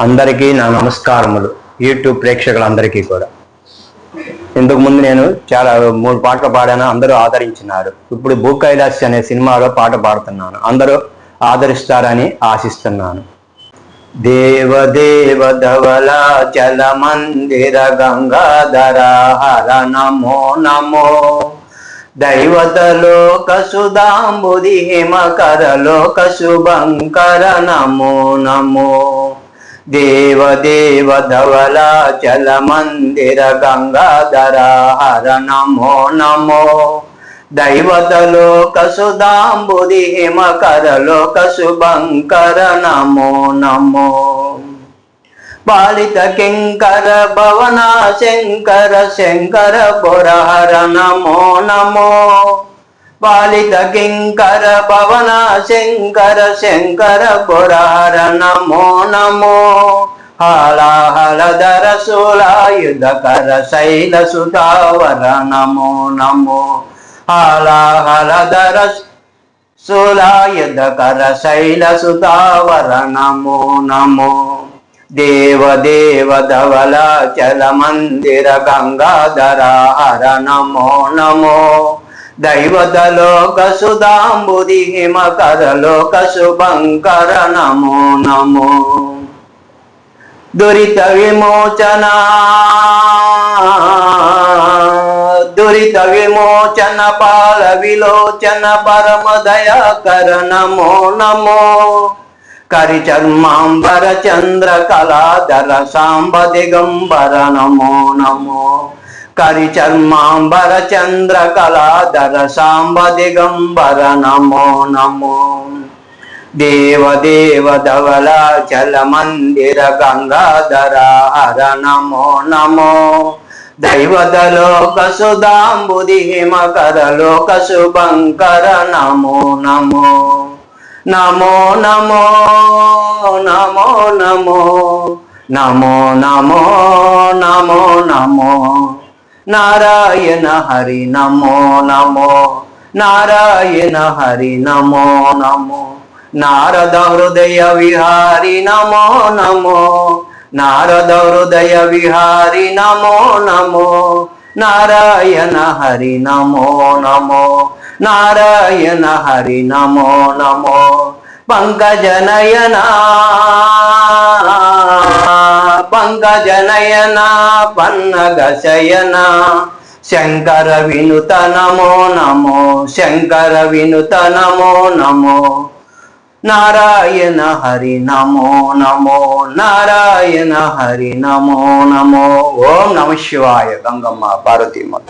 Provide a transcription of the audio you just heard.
అందరికీ నా నమస్కారములు. యూట్యూబ్ ప్రేక్షకులందరికీ కూడా. ఇంతకు ముందు నేను చాలా మూడు పాటలు పాడాను అందరూ ఆదరించినారు. ఇప్పుడు భూ కైలాస్ అనే సినిమాలో పాట పాడుతున్నాను. అందరూ ఆదరిస్తారని ఆశిస్తున్నాను. దేవదేవ ధవల చల మందిర గంగాధర హర నమో నమో. దైవతలోక సుధాంబుది హిమకరలోక శుభంకర నమో నమో. దేవ దేవ ధవల చల మందిర గంగాధర హర నమో నమో. దైవతలోక సుధాంబుది హిమకరలోక శుభంకర నమో నమో. బాలిత కింకర భవన శంకర శంకర పురహర నమో నమో. పాలిత కింకర భవన శంకర శంకర పురార నమో నమో. హాలాహలధర శూలాయుధకర శైల సుధావర నమో నమో. హాలాహలధర శూలాయుధకర శైల సుధావర నమో నమో. దేవ దేవ ధవల చల మందిర గంగాధర హర నమో నమో. దైవతలోక సుధాంబుది హిమకరలోక శుభంకర నమో నమో దురిత విమోచన దురిత విమోచన పాల విలోచన పరమ దయాకర నమో నమో కరి చర్మాంబర చంద్ర కళాధర సాంబ దిగంబర నమో నమో కరి చర్మాంబర చంద్ర కళాధర సాంబ దిగంబర నమో నమో. దేవ దేవ ధవల చల మందిర గంగాధర హర నమో నమో. దైవదలోక సుధాంబుది హిమకర లోక శుభంకర నమో నమో. నమో నమో నమో నమో. నమో నమో నమో నమో. నారాయణ హరి నమో నమో. నారాయణ హరి నమో నమో. నారద హృదయ విహారి నమో నమో. నారద హృదయ విహారి నమో నమో. నారాయణ హరి నమో నమో. నారాయణ హరి నమో నమో. పంకజనయనా పంకజనయన పన్నగ శయన శంకర వినుత నమో నమో శంకర వినుత నమో. నమో నారాయణ హరి నమో నమో నారాయణ హరి నమో నమో. ఓం నమ శివాయ గంగమ్మ పార్వతీమత